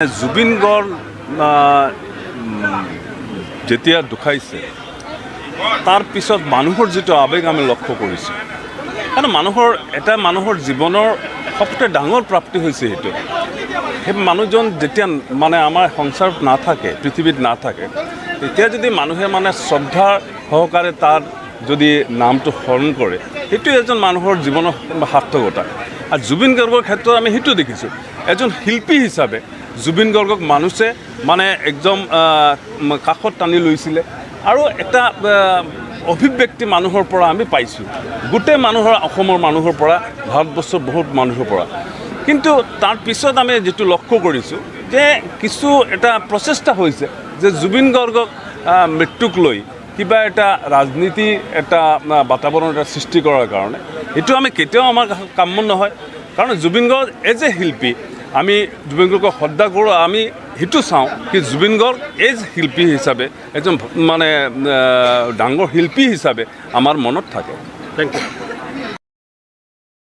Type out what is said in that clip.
জুবিন গড় যেতিয়া ঢুকাইছে তাৰ পিছত মানুহৰ যিটো আৱেগ আমি লক্ষ্য কৰিছোঁ। কাৰণ মানুহৰ, এটা মানুহৰ জীৱনৰ সবতকৈ ডাঙৰ প্ৰাপ্তি হৈছে সেইটো। সেই মানুহজন যেতিয়া মানে আমাৰ সংসাৰত নাথাকে, পৃথিৱীত নাথাকে, তেতিয়া যদি মানুহে মানে শ্ৰদ্ধা সহকাৰে তাৰ যদি নামটো স্মৰণ কৰে সেইটো এজন মানুহৰ জীৱনৰ সাৰ্থকতা। আৰু জুবিন গাৰ্গৰ ক্ষেত্ৰত আমি সেইটো দেখিছোঁ। এজন শিল্পী হিচাপে জুবিন গাৰ্গক মানুহে মানে একদম কাষত টানি লৈছিলে। আৰু এটা অভিব্যক্তি মানুহৰ পৰা আমি পাইছোঁ। গোটেই মানুহৰ, অসমৰ মানুহৰ পৰা, ভাৰতবৰ্ষৰ বহুত মানুহৰ পৰা। কিন্তু তাৰ পিছত আমি যিটো লক্ষ্য কৰিছোঁ, যে কিছু এটা প্ৰচেষ্টা হৈছে, যে জুবিন গাৰ্গক মৃত্যুক লৈ কিবা এটা ৰাজনীতি এটা বাতাবৰণ এটা সৃষ্টি কৰাৰ কাৰণে, সেইটো আমি কেতিয়াও আমাৰ কাম্য নহয়। কাৰণ জুবিন গাৰ্গ এজ এ শিল্পী আমি জুবিন গাৰ্গক শ্ৰদ্ধা কৰোঁ, আমি সেইটো চাওঁ কি জুবিন গাৰ্গ এজ শিল্পী হিচাপে এজন মানে ডাঙৰ শিল্পী হিচাপে আমাৰ মনত থাকে। Thank you